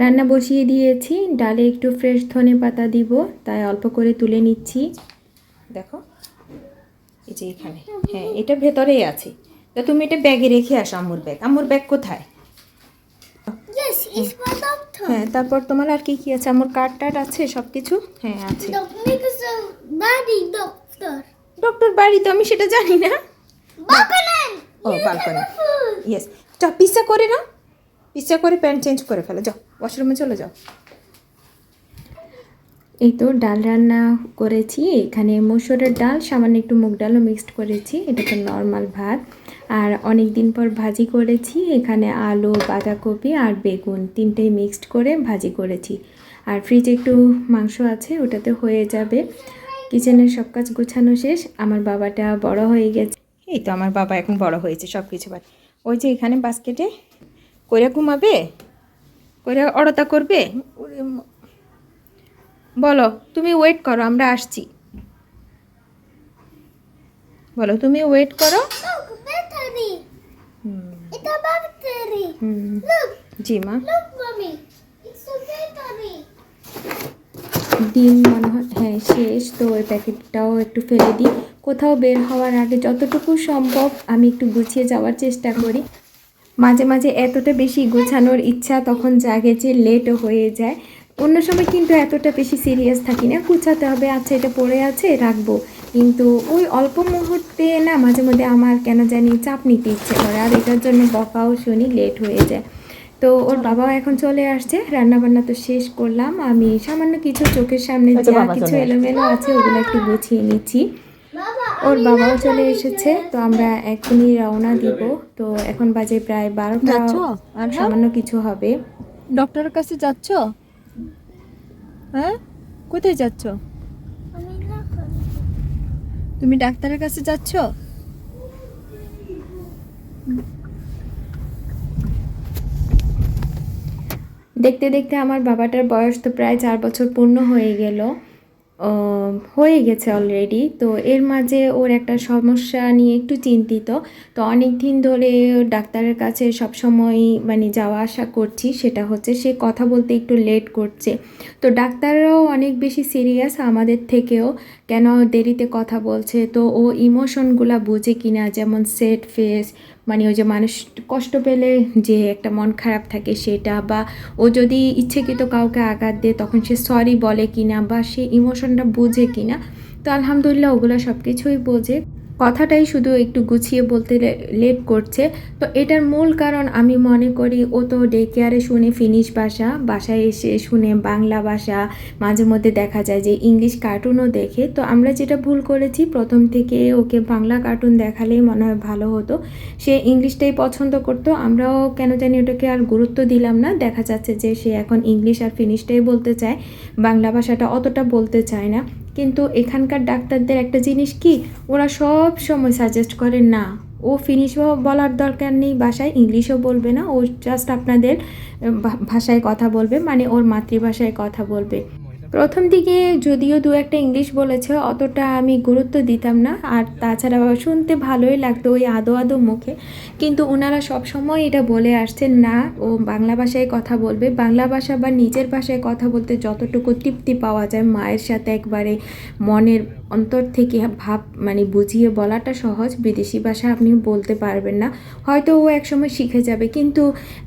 রান্না বসিয়ে দিয়েছি। ডালে একটু ফ্রেশ ধনে পাতা দিব তাই অল্প করে তুলে নিচ্ছি। দেখো এই যে এখানে। হ্যাঁ এটা ভেতরেই আছে। তা তুমি এটা ব্যাগে রেখে আসো আম্মুর ব্যাগ আম্মুর ব্যাগ কোথায়? Doctor. হ্যাঁ। তারপর তোমার আর কি কি আছে? আমার কার্ড টার্ড আছে? সব কিছু হ্যাঁ আছে. ডক্টর বাড়ি তো আমি সেটা জানি না! ও বালকনি ইয়েস চ পিসা করে নাও। পিসা করে প্যান্ট চেঞ্জ করে ফেলো। যাও। ওয়াশরুমে চলে যাও। এই তো ডাল রান্না করেছি এখানে মসুরের ডাল সামান্য একটু মুগ ডালও মিক্সড করেছি এটা তো নর্মাল ভাত। আর অনেক দিন পর ভাজি করেছি এখানে আলু বাঁধাকপি আর বেগুন তিনটেই মিক্সড করে ভাজি করেছি। আর ফ্রিজে একটু মাংস আছে ওটাতে হয়ে যাবে। কিচেনের সব কাজ গোছানো শেষ আমার বাবাটা বড় হয়ে গেছে। এই তো আমার বাবা এখন বড় হয়েছে সব কিছু ওই যে এখানে বাস্কেটে কইরা ঘুমাবে? কইরা অড়তা করবে? বলো তুমি ওয়েট করো আমরা আসছি। বলো তুমি ওয়েট করো। জি মা. ডিম মনে হয় হ্যাঁ শেষ। তো ওই প্যাকেটটাও একটু ফেলে দিই। কোথাও বের হওয়ার আগে যতটুকু সম্ভব আমি একটু গুছিয়ে যাওয়ার চেষ্টা করি। মাঝে মাঝে এতটা বেশি গোছানোর ইচ্ছা তখন জাগে যে লেটও হয়ে যায়। অন্য সময় কিন্তু এতটা বেশি সিরিয়াস থাকি না। গুছাতে হবে আচ্ছা এটা পড়ে আছে রাখব। কিন্তু ওই অল্প মুহূর্তে না মাঝে মধ্যে আমার কেন জানি চাপ নিতে ইচ্ছে করে। আর এটার জন্য বকাও শুনি লেট হয়ে যায়। তো ওর বাবাও এখন চলে আসছে। রান্না বান্না তো শেষ করলাম। আমি সামান্য কিছু চোখের সামনে যা কিছু এলোমেলো আছে ওগুলো একটু গুছিয়ে নিচ্ছি। ওর বাবাও চলে এসেছে তো আমরা এখনই রওনা দিব। তো এখন বাজে প্রায় বারোটা আর? সামান্য কিছু হবে। ডক্টরের কাছে যাচ্ছ? হ্যাঁ? কোথায় যাচ্ছ। তুমি ডাক্তারের কাছে যাচ্ছ? দেখতে দেখতে আমার বাবাটার বয়স তো প্রায় চার বছর পূর্ণ হয়ে গেল। হয়ে গেছে অলরেডি তো এর মাঝে ওর একটা সমস্যা নিয়ে একটু চিন্তিত। তো অনেক দিন ধরে ডাক্তারের কাছে সবসময় মানে যাওয়া আসা করছি, সেটা হচ্ছে সে কথা বলতে একটু লেট করছে। তো ডাক্তাররাও অনেক বেশি সিরিয়াস আমাদের থেকেও, কেন দেরিতে কথা বলছে? তো ও ইমোশনগুলা বুঝে কিনা, যেমন সেট ফেস মানে ওই যে মানুষ কষ্ট পেলে যে একটা মন খারাপ থাকে সেটা বা ও যদি ইচ্ছেকৃত কাউকে আঘাত দেয় তখন সে সরি বলে কিনা বা সে ইমোশনটা বোঝে কিনা, তো আলহামদুলিল্লাহ ওগুলো সব কিছুই বোঝে। কথাটাই শুধু একটু গুছিয়ে বলতে লেট করছে। তো এটার মূল কারণ আমি মনে করি, ও তো ডে কেয়ারে শুনে ফিনিশ ভাষা, বাসায় এসে শুনে বাংলা ভাষা, মাঝে মধ্যে দেখা যায় যে ইংলিশ কার্টুনও দেখে। তো আমরা যেটা ভুল করেছি, প্রথম থেকে ওকে বাংলা কার্টুন দেখালেই মনে হয় ভালো হতো। সে ইংলিশটাই পছন্দ করতো। আমরাও কেন জানি ওটাকে আর গুরুত্ব দিলাম না। দেখা যাচ্ছে যে সে এখন ইংলিশ আর ফিনিশটাই বলতে চায়। বাংলা ভাষাটা অতটা বলতে চায় না। কিন্তু এখানকার ডাক্তারদের একটা জিনিস কি, ওরা সব সময় সাজেস্ট করে না। ও ফিনিশও বলার দরকার নেই, বাসায় ইংলিশও বলবে না, ও জাস্ট আপনাদের ভাষায় কথা বলবে মানে ওর মাতৃভাষায় কথা বলবে। প্রথম দিকে যদিও দু একটা ইংলিশ বলেছে, অতটা আমি গুরুত্ব দিতাম না। আর তাছাড়া শুনতে ভালোই লাগতো ওই আদো আদো মুখে। কিন্তু ওনারা সবসময় এটা বলে আসছেন, না, ও বাংলা ভাষায় কথা বলবে। বাংলা ভাষা বা নিজের ভাষায় কথা বলতে যতটুকু তৃপ্তি পাওয়া যায়, মায়ের সাথে একবারে মনের অন্তর থেকে ভাব মানে বুঝিয়ে বলাটা সহজ। বিদেশি ভাষা আপনি বলতে পারবেন না। হয়তো ও একসময় শিখে যাবে, কিন্তু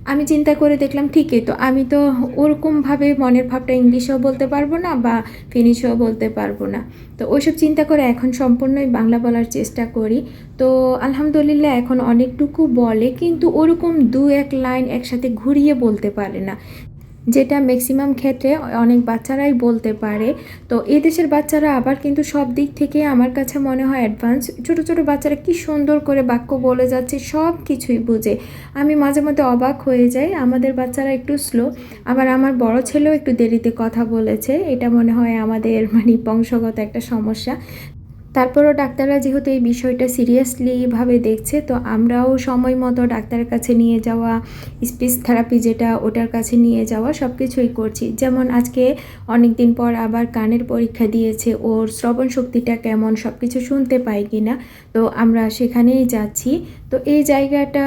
আমি চিন্তা করে দেখলাম, ঠিকই তো, আমি তো ওরকমভাবে মনের ভাবটা ইংলিশেও বলতে পারব না বা ফিনিশও বলতে পারব না। তো ওইসব চিন্তা করে এখন সম্পূর্ণই বাংলা বলার চেষ্টা করি। তো আলহামদুলিল্লাহ এখন অনেকটুকু বলে, কিন্তু ওরকম দু এক লাইন একসাথে ঘুরিয়ে বলতে পারে না। যেটা ম্যাক্সিমাম ক্ষেত্রে অনেক বাচ্চারাই বলতে পারে। তো এই দেশের বাচ্চারা আবার কিন্তু সব দিক থেকে আমার কাছে মনে হয় অ্যাডভান্স ছোট ছোট বাচ্চারা কি সুন্দর করে বাক্য বলে যাচ্ছে, সব কিছুই বুঝে। আমি মাঝে মধ্যে অবাক হয়ে যাই, আমাদের বাচ্চারা একটু স্লো আবার আমার বড় ছেলেও একটু দেরিতে কথা বলেছে, এটা মনে হয় আমাদের মানে বংশগত একটা সমস্যা। তারপরও ডাক্তাররা যেহেতু এই বিষয়টা সিরিয়াসলিভাবে দেখছে, তো আমরাও সময় মতো ডাক্তারের কাছে নিয়ে যাওয়া স্পিচ থেরাপি যেটা ওটার কাছে নিয়ে যাওয়া সব কিছুই করছি। যেমন আজকে অনেক দিন পর আবার কানের পরীক্ষা দিয়েছে, ওর শ্রবণ শক্তিটা কেমন সব কিছু শুনতে পাই কি না তো আমরা সেখানেই যাচ্ছি। তো এই জায়গাটা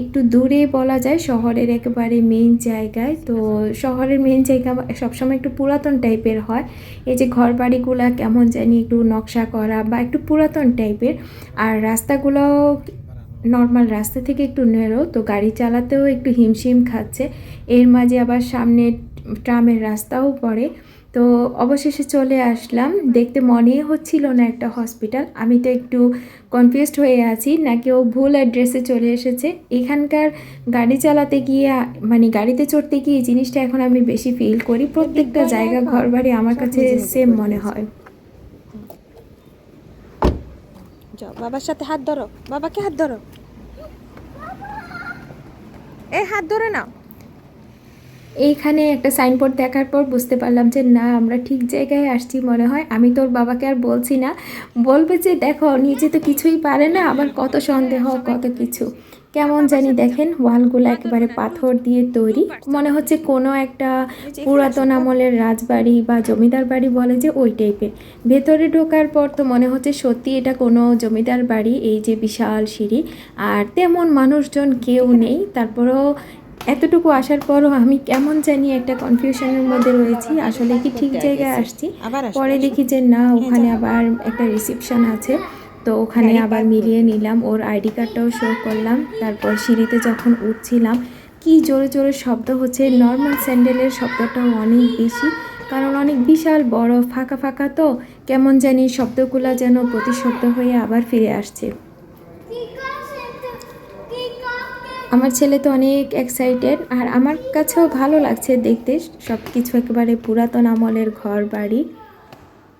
একটু দূরে বলা যায়, শহরের একেবারে মেইন জায়গায়। তো শহরের মেইন জায়গা সবসময় একটু পুরাতন টাইপের হয়। এই যে ঘর বাড়িগুলা কেমন জানি একটু নকশা করা বা একটু পুরাতন টাইপের। আর রাস্তাগুলো নর্মাল রাস্তা থেকে একটু নেরো তো গাড়ি চালাতেও একটু হিমশিম খাচ্ছে। এর মাঝে আবার সামনে ট্রামের রাস্তাও পড়ে। তো অবশেষে চলে আসলাম। দেখতে মনেই হচ্ছিল না একটা হসপিটাল। আমি তো একটু কনফিউজড হয়ে আছি নাকি ও ভুল অ্যাড্রেসে চলে এসেছে। এখানকার গাড়ি চালাতে গিয়ে মানে গাড়িতে চড়তে গিয়ে এই জিনিসটা এখন আমি বেশি ফিল করি। প্রত্যেকটা জায়গা ঘর বাড়ি আমার কাছে সেম মনে হয়। যাও, বাবার সাথে হাত ধরো, বাবাকে হাত ধরো। এই হাত ধরে নাও। এইখানে একটা সাইনবোর্ড দেখার পর বুঝতে পারলাম যে না, আমরা ঠিক জায়গায় আসছি মনে হয়। আমি তোর বাবাকে আর বলছি না। বলবে যে, দেখো নিজে তো কিছুই পারে না, আবার কত সন্দেহ, কত কিছু। কেমন জানি দেখেন, ওয়ালগুলো একেবারে পাথর দিয়ে তৈরি। মনে হচ্ছে কোনো একটা পুরাতন আমলের রাজবাড়ি বা জমিদার বাড়ি বলে যে ওই টাইপের। ভেতরে ঢোকার পর তো মনে হচ্ছে সত্যি এটা কোনো জমিদার বাড়ি, এই যে বিশাল সিঁড়ি। আর তেমন মানুষজন কেউ নেই। তারপরেও এতটুকু আসার পরও আমি কেমন জানি একটা কনফিউশনের মধ্যে রয়েছি। আসলে কি ঠিক জায়গায় আসছি? পরে দেখি যে না, ওখানে আবার একটা রিসেপশন আছে। তো ওখানে আবার মিলিয়ে নিলাম। ওর আইডি কার্ডটাও শো করলাম। তারপর সিঁড়িতে যখন উঠছিলাম কি জোরে জোরে শব্দ হচ্ছে। নর্মাল স্যান্ডেলের শব্দটাও অনেক বেশি কারণ অনেক বিশাল বড় ফাঁকা ফাঁকা তো। কেমন জানি শব্দগুলো যেন প্রতিশব্দ হয়ে আবার ফিরে আসছে। আমার ছেলে তো অনেক এক্সাইটেড আর আমার কাছেও ভালো লাগছে দেখতে। সব কিছু একেবারে পুরাতন আমলের ঘর বাড়ি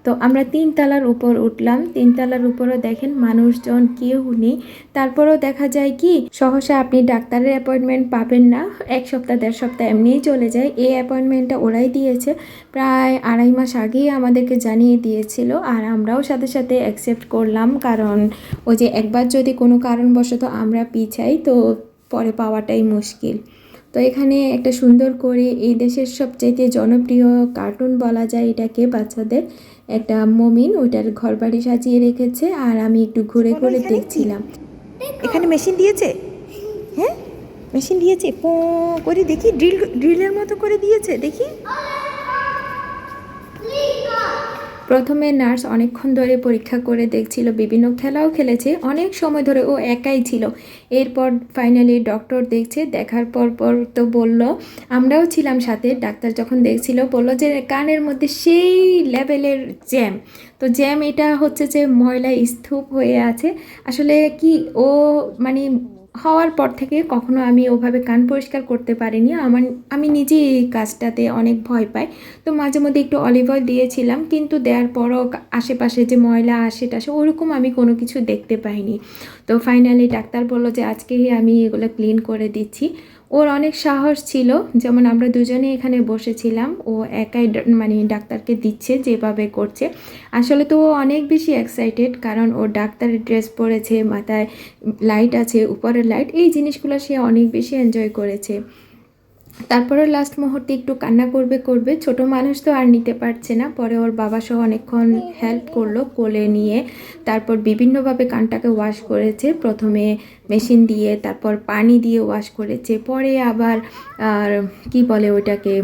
তো আমরা তিনতলার উপর উঠলাম। তিনতলার উপরও দেখেন মানুষজন কেউ নেই। তারপরেও দেখা যায় কি, সহসা আপনি ডাক্তারের অ্যাপয়েন্টমেন্ট পাবেন না। এক সপ্তাহ, দেড় সপ্তাহ এমনিই চলে যায়। এই অ্যাপয়েন্টমেন্টটা ওরাই দিয়েছে। প্রায় আড়াই মাস আগেই আমাদেরকে জানিয়ে দিয়েছিল আর আমরাও সাথে সাথে অ্যাকসেপ্ট করলাম। কারণ ওই যে একবার যদি কোনো কারণবশত আমরা পিছাই, তো পরে পাওয়াটাই মুশকিল। তো এখানে একটা সুন্দর করে এই দেশের সবচাইতে জনপ্রিয় কার্টুন বলা যায় এটাকে বাচ্চাদের। একটা মমিন ওইটার ঘর বাড়ি সাজিয়ে রেখেছে আর আমি একটু ঘুরে ঘুরে দেখছিলাম। এখানে মেশিন দিয়েছে? হ্যাঁ? মেশিন দিয়েছে। পো করে দেখি। ড্রিল ড্রিলের মতো করে দিয়েছে। দেখি। প্রথমে নার্স অনেকক্ষণ ধরে পরীক্ষা করে দেখছিল, বিভিন্ন খেলাও খেলেছে, অনেক সময় ধরে ও একাই ছিল। এরপর ফাইনালি ডক্টর দেখছে, দেখার পর পর তো বলল, আমরাও ছিলাম সাথে। ডাক্তার যখন দেখছিল, বলল যে কানের মধ্যে সেই লেভেলের জ্যাম। তো জ্যাম এটা হচ্ছে যে ময়লা স্তূপ হয়ে আছে। আসলে কি ও মানে হওয়ার পর থেকে কখনো আমি ওভাবে কান পরিষ্কার করতে পারিনি। আমার, আমি নিজেই এই কাজটাতে অনেক ভয় পাই। তো মাঝে মধ্যে একটু অলিভ অয়েল দিয়েছিলাম, কিন্তু দেওয়ার পরও আশেপাশে যে ময়লা আসে টাসে ওরকম আমি কোনো কিছু দেখতে পাইনি। তো ফাইনালি ডাক্তার বলল যে, আজকেই আমি এগুলো ক্লিন করে দিচ্ছি। ওর অনেক সাহস ছিল, যেমন আমরা দুজনে এখানে বসেছিলাম, ও একাই মানে ডাক্তারকে দিচ্ছে, যেভাবে করছে। আসলে তো ও অনেক বেশি এক্সাইটেড কারণ ও ডাক্তারের ড্রেস পরেছে, মাথায় লাইট আছে, উপরের লাইট এই জিনিসগুলো সে অনেক বেশি এনজয় করেছে। তারপরে লাস্ট মুহূর্তে একটু কান্না করবে করবে, ছোট মানুষ তো আর নিতে পারছে না। পরে ওর বাবা সহ অনেকক্ষণ হেল্প করল কোলে নিয়ে। তারপর বিভিন্নভাবে কানটাকে ওয়াশ করেছে। প্রথমে মেশিন দিয়ে, তারপর পানি দিয়ে ওয়াশ করেছে। পরে আবার আর কি বলে ওইটাকে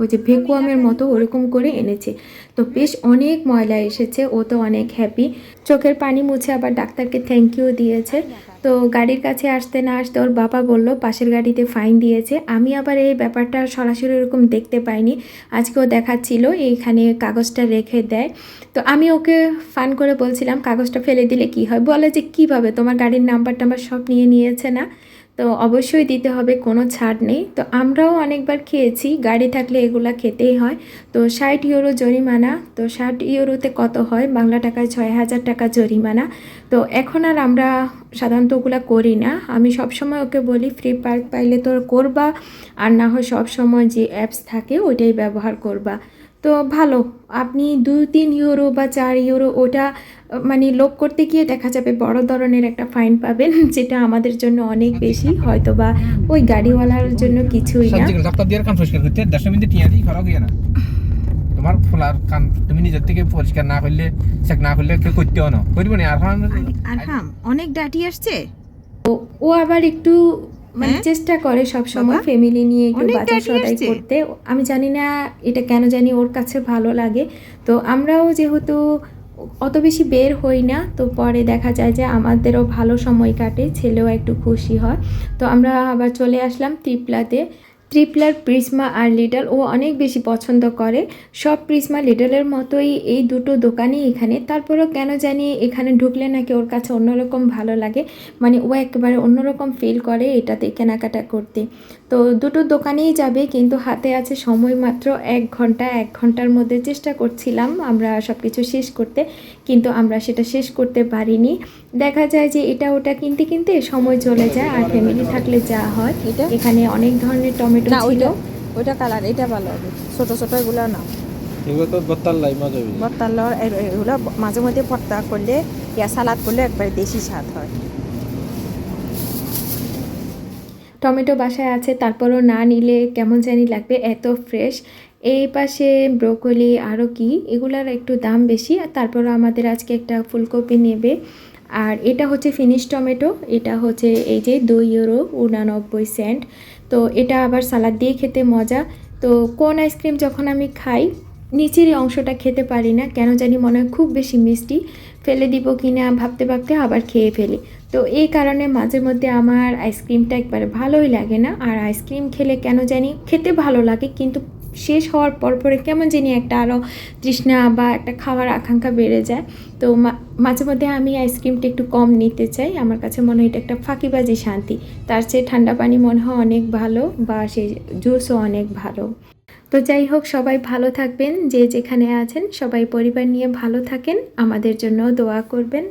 ওই যে ভেকুয়ামের মতো ওরকম করে এনেছে। তো বেশ অনেক ময়লা এসেছে, ও তো অনেক হ্যাপি চোখের পানি মুছে আবার ডাক্তারকে থ্যাংক ইউ দিয়েছে। তো গাড়ির কাছে আসতে না আসতে ওর বাবা বলল, পাশের গাড়িতে ফাইন দিয়েছে। আমি আবার এই ব্যাপারটা সরাসরি এরকম দেখতে পাইনি। আজকেও দেখাচ্ছিল, এইখানে কাগজটা রেখে দেয়। তো আমি ওকে ফান করে বলছিলাম, কাগজটা ফেলে দিলে কি হয়? বলে যে, কীভাবে? তোমার গাড়ির নাম্বার টাম্বার সব নিয়ে নিয়েছে না? তো অবশ্যই দিতে হবে, কোনো ছাড় নেই। তো আমরাও অনেকবার খেয়েছি, গাড়ি থাকলে এগুলা খেতেই হয়। তো ষাট ইউরো জরিমানা, তো ষাট ইউরোতে কত হয়? বাংলা টাকায় ছয় হাজার টাকা জরিমানা। তো এখন আর আমরা সাধারণত ওগুলা করি না। আমি সবসময় ওকে বলি, ফ্রি পার্ক পাইলে তোর করবা, আর না হয় সবসময় যে অ্যাপস থাকে ওইটাই ব্যবহার করবা। তো ভালো আপনি দুই তিন ইউরো বা চার ইউরো ওটা মানে লোভ করতে গিয়ে দেখা যাবে বড় ধরনের একটা ফাইন পাবেন যেটা আমাদের জন্য অনেক বেশি হয়তো বা ওই গাড়িওয়ালার জন্য কিছুই না। তোমার ফুলার কান তুমি নিজের থেকে পরিষ্কার না করলে চেক না করলে কেউ করতেও না। করব না আর আর হাম অনেক ডাটি আসছে। ও আবার একটু মানে হ্যাঁ? চেষ্টা করে সব সময় ফ্যামিলি নিয়ে একটু বাজার সদাই করতে। আমি জানি না এটা কেন জানি ওর কাছে ভালো লাগে। তো আমরাও যেহেতু অত বেশি বের হই না তো পরে দেখা যায় যে আমাদেরও ভালো সময় কাটে ছেলেও একটু খুশি হয়। তো আমরা আবার চলে আসলাম ত্রিপলাতে। ত্রিপলার প্রিজমা আর লিডল ও অনেক বেশি পছন্দ করে। সব প্রিজমা লিডলের মতোই এই দুটো দোকানই এখানে। তারপরেও কেন জানি এখানে ঢুকলে নাকি ওর কাছে অন্যরকম ভালো লাগে। মানে ও একেবারে অন্যরকম ফিল করে এটাতে কেনাকাটা করতে। তো দুটো দোকানেই যাবে, কিন্তু হাতে আছে সময় মাত্র এক ঘণ্টা। এক ঘণ্টার মধ্যে চেষ্টা করছিলাম আমরা সব কিছু শেষ করতে, কিন্তু আমরা সেটা শেষ করতে পারিনি। দেখা যায় যে এটা ওটা কিনতে কিনতে সময় চলে যায় আর ফ্যামিলি থাকলে যা হয় এটা? এখানে অনেক ধরনের টমেটো না ছিল। ওইটা ওইটা কালার এটা ভালো হবে। ছোট ছোট এগুলো না। এগুলো তো বত্তার লাই মজা হবে ভর্তার এগুলো মাঝে মধ্যে ভর্তা করলে ইয়া সালাদ করলে একবারে দেশি স্বাদ হয়। টমেটো বাসায় আছে তারপরও না নিলে কেমন জানি লাগবে এত ফ্রেশ এই পাশে ব্রোকলি আরও কি এগুলার একটু দাম বেশি আর তারপরও আমাদের আজকে একটা ফুলকপি নেবে। আর এটা হচ্ছে ফিনিশ টমেটো এটা হচ্ছে এই যে দুই ইউরো উনানব্বই সেন্ট তো এটা আবার সালাদ দিয়ে খেতে মজা। তো কোন আইসক্রিম যখন আমি খাই, নিচের অংশটা খেতে পারি না, কেন জানি মনে হয় খুব বেশি মিষ্টি। ফেলে দিব কি না ভাবতে ভাবতে আবার খেয়ে ফেলি। তো এই কারণে মাঝে মধ্যে আমার আইসক্রিমটা একবারে ভালোই লাগে না। আর আইসক্রিম খেলে কেন জানি খেতে ভালো লাগে, কিন্তু শেষ হওয়ার পর পরে কেমন জানি একটা আরও তৃষ্ণা বা একটা খাওয়ার আকাঙ্ক্ষা বেড়ে যায়। তো মাঝে মধ্যে আমি আইসক্রিমটা একটু কম নিতে চাই। আমার কাছে মনে হয় এটা একটা ফাঁকিবাজি শান্তি। তার চেয়ে ঠান্ডা পানি মনে হয় অনেক ভালো বা সেই জুসও অনেক ভালো। তো যাই হোক, সবাই ভালো থাকবেন, যে যেখানে আছেন, সবাই পরিবার নিয়ে ভালো থাকেন। আমাদের জন্য দোয়া করবেন।